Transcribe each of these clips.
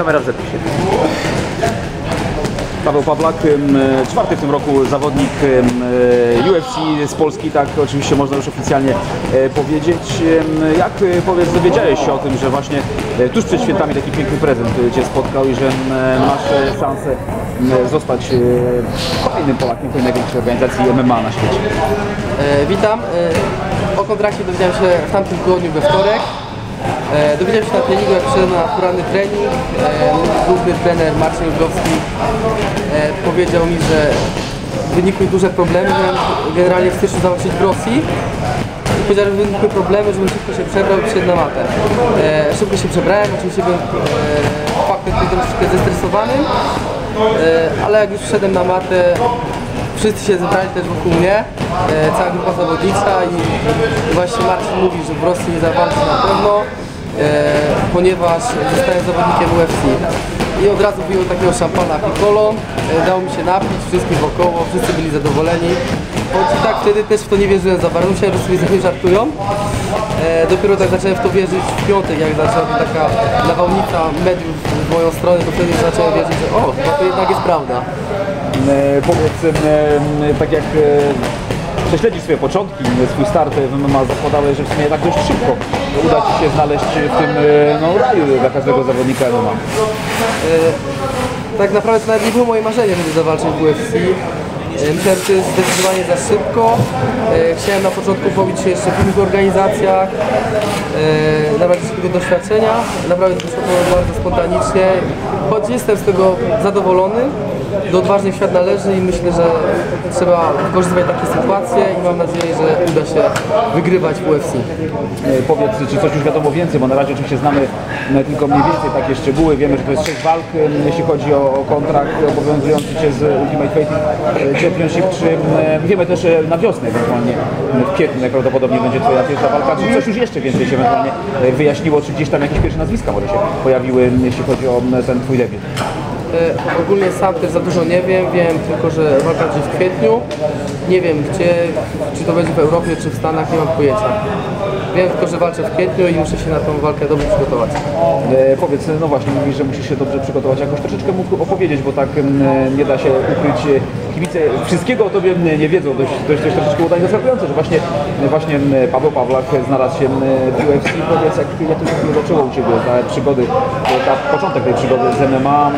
Kamera w zapisie. Paweł Pawlak, e, czwarty w tym roku zawodnik e, UFC z Polski, tak oczywiście można już oficjalnie e, powiedzieć. Jak powiedz, dowiedziałeś się o tym, że właśnie tuż przed świętami taki piękny prezent Cię spotkał i że masz szansę zostać kolejnym Polakiem tej największej organizacji MMA na świecie? Witam. O kontrakcie dowiedziałem się w tamtym tygodniu we wtorek. E, dowiedziałem się na treningu, jak przyszedłem na poranny trening. E, główny trener Marcin Jurgowski e, powiedział mi, że wynikły duże problemy, miałem generalnie w styczniu zawalczyć w Rosji. Powiedział, że wynikły problemy, żebym szybko się przebrał i przyszedł na matę. E, szybko się przebrałem, oczywiście byłem faktem troszeczkę zestresowany, ale jak już wszedłem na matę, wszyscy się zebrali też wokół mnie, e, cała grupa zawodnicza i właśnie Marcin mówi, że w Rosji nie zawalczy na pewno, e, ponieważ zostałem zawodnikiem UFC. I od razu wyjął takiego szampana Piccolo, e, dał mi się napić, wszystkich wokoło, wszyscy byli zadowoleni. Choć tak wtedy też w to nie wierzyłem za bardzo, myślałem, że sobie ze mnie żartują. E, dopiero tak zacząłem w to wierzyć w piątek, jak zaczęła być taka nawałnica mediów w moją stronę, to wtedy zacząłem wierzyć, że o, to jednak jest prawda. E, Powiedz, tak jak e, prześledzisz swoje początki, m, swój start w MMA, zakładałeś, że w sumie tak dość szybko uda Ci się znaleźć w tym e, no, raju dla każdego zawodnika MMA. tak naprawdę to nawet nie było moje marzenie, żeby zawalczyć w UFC. E, Myślałem, że to jest zdecydowanie za szybko. E, Chciałem na początku pobić się jeszcze w innych organizacjach, e, nabrać tego doświadczenia. Naprawdę to wyszło bardzo spontanicznie. Choć jestem z tego zadowolony, do odważnych świat należy i myślę, że trzeba wykorzystywać takie sytuacje i mam nadzieję, że uda się wygrywać w UFC. E, Powiedz, czy coś już wiadomo więcej, bo na razie oczywiście znamy tylko mniej więcej takie szczegóły. Wiemy, że to jest sześć walk, e, jeśli chodzi o, kontrakt obowiązujący Cię z Ultimate Fighting e, Championship. Czy wiemy też na wiosnę ewentualnie w kwietniu najprawdopodobniej będzie Twoja pierwsza walka. Czy coś już jeszcze więcej się ewentualnie wyjaśniło, czy gdzieś tam jakieś pierwsze nazwiska może się pojawiły, jeśli chodzi o ten Twój debiut? E, ogólnie sam też za dużo nie wiem, wiem tylko, że walka będzie w kwietniu. Nie wiem gdzie, czy to będzie w Europie, czy w Stanach, nie mam pojęcia. Wiem tylko, że walczę w kwietniu i muszę się na tą walkę dobrze przygotować. E, powiedz, no właśnie, mówisz, że musisz się dobrze przygotować. Jakoś troszeczkę mógł opowiedzieć, bo tak m, nie da się ukryć. E, Kibice wszystkiego o tobie m, nie wiedzą. Dość, dość, dość troszeczkę udaje zaskakujące, że właśnie, właśnie m, Paweł Pawlak znalazł się w UFC. Powiedz, jak, jak to zaczęło u Ciebie, ta przygody, e, ta początek tej przygody z MMA.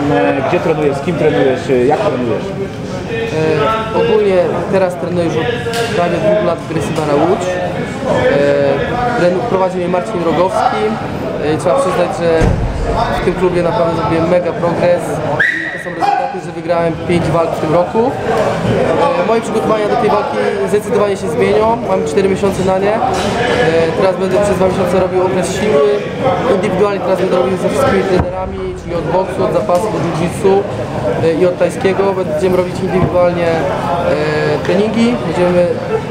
Gdzie trenujesz, z kim trenujesz, e, jak trenujesz? E, ogólnie teraz trenuję już od prawie dwóch lat w Gracie Bara Łódź. E, prowadzi mnie Marcin Rogowski. E, trzeba przyznać, że w tym klubie naprawdę zrobiłem mega progres. To są wygrałem 5 walk w tym roku. E, moje przygotowania do tej walki zdecydowanie się zmienią. Mam 4 miesiące na nie. E, teraz będę przez 2 miesiące robił okres siły. Indywidualnie teraz będę robił ze wszystkimi trenerami, czyli od boksu, od zapasu, do jiu-jitsu e, i od tajskiego. Będziemy robić indywidualnie treningi. Będziemy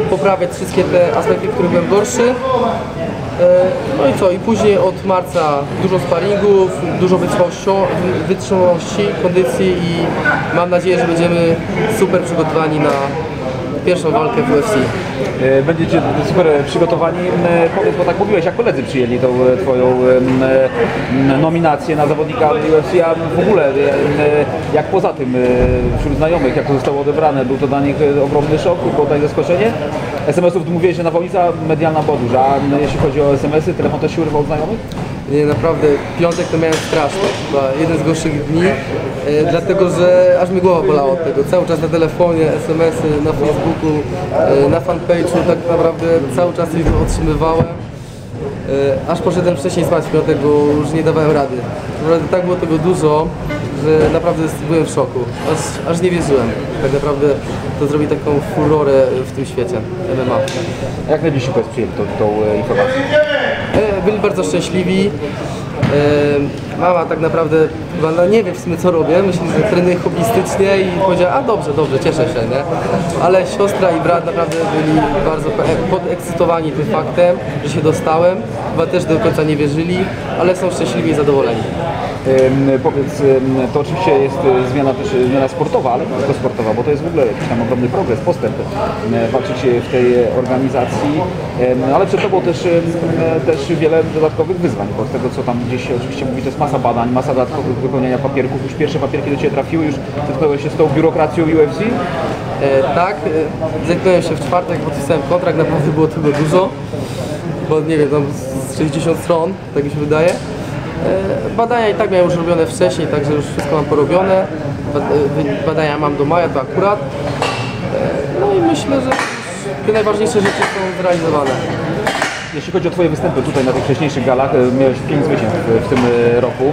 poprawiać wszystkie te aspekty, w których byłem gorszy. E, No i co? I później od marca dużo sparingów, dużo wytrzymałości, kondycji i mam nadzieję, że będziemy super przygotowani na pierwszą walkę w UFC. E, Będziecie super przygotowani. E, Powiedz, bo tak mówiłeś, jak koledzy przyjęli tą Twoją nominację na zawodnika UFC, a w ogóle jak poza tym wśród znajomych, jak to zostało odebrane, był to dla nich ogromny szok, było tutaj zaskoczenie. SMS-ów mówiłeś, że nawałnica medialna była duża, a jeśli chodzi o SMS-y, telefon też się urywał od znajomych? Nie, naprawdę, piątek to miałem straszny, chyba jeden z gorszych dni, e, dlatego że aż mi głowa bolała od tego. Cały czas na telefonie, SMS-y, na Facebooku, e, na fanpage'u, tak naprawdę cały czas ich otrzymywałem. E, aż poszedłem wcześniej spać w piątek, bo już nie dawałem rady. Tak było tego dużo, że naprawdę byłem w szoku. Aż, aż nie wierzyłem. Tak naprawdę to zrobi taką furorę w tym świecie MMA. Jak najbliżsi powiedz przyjęli tą, tą e, informację? E, Byli bardzo szczęśliwi. E, Mama tak naprawdę chyba no nie wiem w sumie co robię, myślę, że trenuję hobbystycznie i powiedziała, a dobrze, dobrze, cieszę się, nie? Ale siostra i brat naprawdę byli bardzo podekscytowani tym faktem, że się dostałem. Chyba też do końca nie wierzyli, ale są szczęśliwi i zadowoleni. Powiedz, to oczywiście jest e, zmiana też e, zmiana sportowa, ale nie tylko sportowa, bo to jest w ogóle jakiś tam ogromny progres, postęp e, walczyć w tej organizacji, Em, ale przed Tobą też, em, też wiele dodatkowych wyzwań, bo z tego co tam gdzieś oczywiście mówi, to jest masa badań, masa dodatkowych wypełniania papierków, już pierwsze papierki do Ciebie trafiły, już zetknąłeś się z tą biurokracją UFC? E, tak, e, zetknąłem się w czwartek, podpisałem kontrakt, naprawdę było tego dużo, bo nie wiem, tam z 60 stron, tak mi się wydaje. E, badania i tak miałem już robione wcześniej, także już wszystko mam porobione. E, Badania mam do maja, to akurat. E, no i myślę, że te najważniejsze rzeczy są zrealizowane. Jeśli chodzi o Twoje występy tutaj na tych wcześniejszych galach, miałeś 5 zwycięstw w tym roku.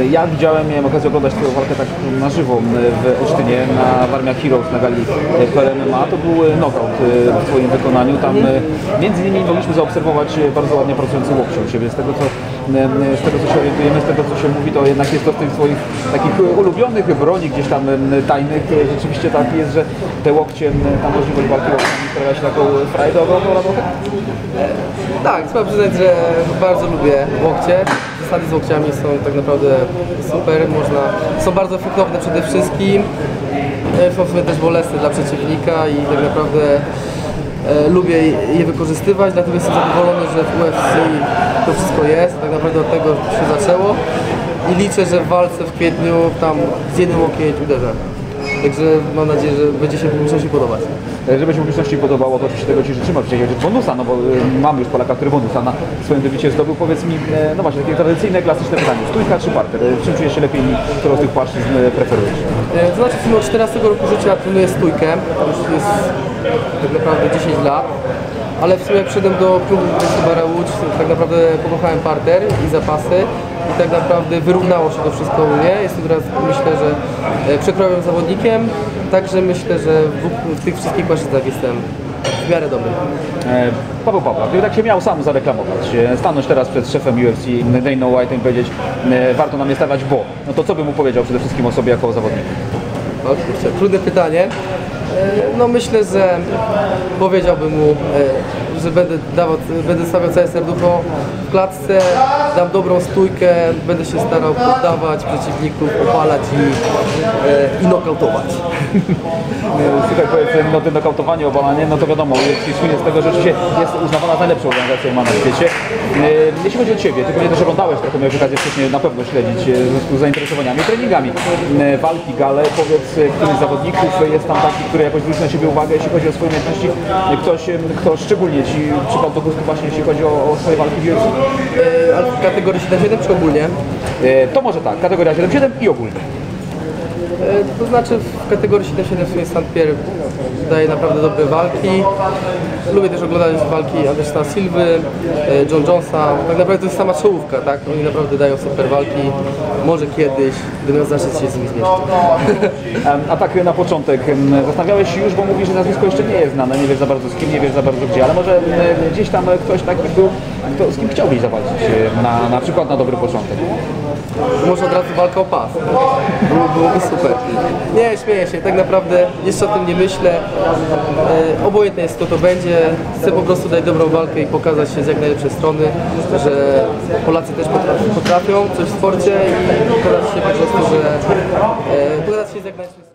E, Ja widziałem, miałem okazję oglądać Twoją walkę tak na żywo w Olsztynie, na Warmiach Heroes, na gali PLMMA. To był knockout w Twoim wykonaniu. Tam między innymi mogliśmy zaobserwować bardzo ładnie pracujący łokcie u Ciebie. Z tego, co, z tego co się orientujemy, z tego co się mówi, to jednak jest to z tych Twoich takich e, ulubionych broni gdzieś tam e, tajnych. E, Rzeczywiście tak jest, że te łokcie, e, ta możliwość walki łokciami sprawia się taką frajdę ogromną trochę. Tak, trzeba przyznać, że bardzo lubię łokcie. Zasady z łokciami są tak naprawdę super, można, są bardzo efektowne przede wszystkim. E, Są w też bolesne dla przeciwnika i tak naprawdę e, lubię je wykorzystywać, dlatego jestem zadowolony, że w UFC to wszystko jest. Tak naprawdę od tego się zaczęło i liczę, że w walce w kwietniu tam z jednym łokieć uderzę. Także mam nadzieję, że będzie się publiczności podobać. Żeby się publiczności podobało, to oczywiście tego Ci życzymy, oczywiście bonusa, no bo e, mamy już Polaka, który bonusa na swoim debiucie zdobył. Powiedz mi, e, no właśnie, takie tradycyjne, klasyczne pytanie, stójka czy parter? E, czym czujesz się lepiej i którą z tych płaszczyzn e, preferujesz? To znaczy w od 14 roku życia trenuję stójkę, już jest tak naprawdę 10 lat, ale w sumie jak przyszedłem do klubu Bara Łódź, tak naprawdę pokochałem parter i zapasy i tak naprawdę wyrównało się to wszystko u mnie. Jestem teraz myślę, że e, przekrojowym zawodnikiem, także myślę, że w, w tych wszystkich płaszczyznach jestem w miarę dobry. E, Paweł gdyby tak się miał sam zareklamować, e, stanąć teraz przed szefem UFC, Dana White'em i powiedzieć, e, warto nam je stawiać, bo, no to co by mu powiedział przede wszystkim o sobie jako zawodniku? O kurczę, trudne pytanie. E, No myślę, że powiedziałbym mu, że będę, dawał, będę stawiał całe serducho w klatce, dam dobrą stójkę, będę się starał poddawać przeciwników, opalać i, e, i nokautować. E, Słuchaj, powiedz, no to nokautowanie, obalanie, no to wiadomo, UFC słynie z tego, że oczywiście jest uznawana za najlepszą organizacją ma na świecie. E, Jeśli chodzi o Ciebie, Ty pewnie też oglądałeś trochę, miałeś okazję wcześniej na pewno śledzić e, w związku z zainteresowaniami, treningami, e, walki, gale, powiedz, e, który z zawodników jest tam taki, który jakoś zwrócił na Ciebie uwagę, jeśli chodzi o swoje umiejętności, E, ktoś, e, kto szczególnie Ci gustu właśnie, jeśli chodzi o, o swoje walki w UFC? E, w kategorii 7-7 czy ogólnie? E, To może tak, kategoria 7-7 i ogólnie. E, To znaczy w kategorii 7-7 w sumie. Pierre daje naprawdę dobre walki. Lubię też oglądać walki Andersona Silwy, e, John Jonesa. Tak naprawdę to jest sama czołówka, tak? Oni naprawdę dają super walki. Może kiedyś będę miał zaszczyt się z nimi zmierzyć. A tak na początek, zastanawiałeś się już, bo mówisz, że nazwisko jeszcze nie jest znane, nie wiesz za bardzo z kim, nie wiesz za bardzo gdzie, ale może gdzieś tam ktoś taki był, kto, z kim chciałbyś zawalczyć na, na przykład na dobry początek. Może od razu walka o pas. Było, byłoby super. Nie, śmieję się. Tak naprawdę jeszcze o tym nie myślę. E, obojętnie jest kto to będzie. Chcę po prostu dać dobrą walkę i pokazać się z jak najlepszej strony, że Polacy też potrafią, potrafią coś w sporcie i pokazać się po prostu, że e, pokazać się z jak najlepszej strony.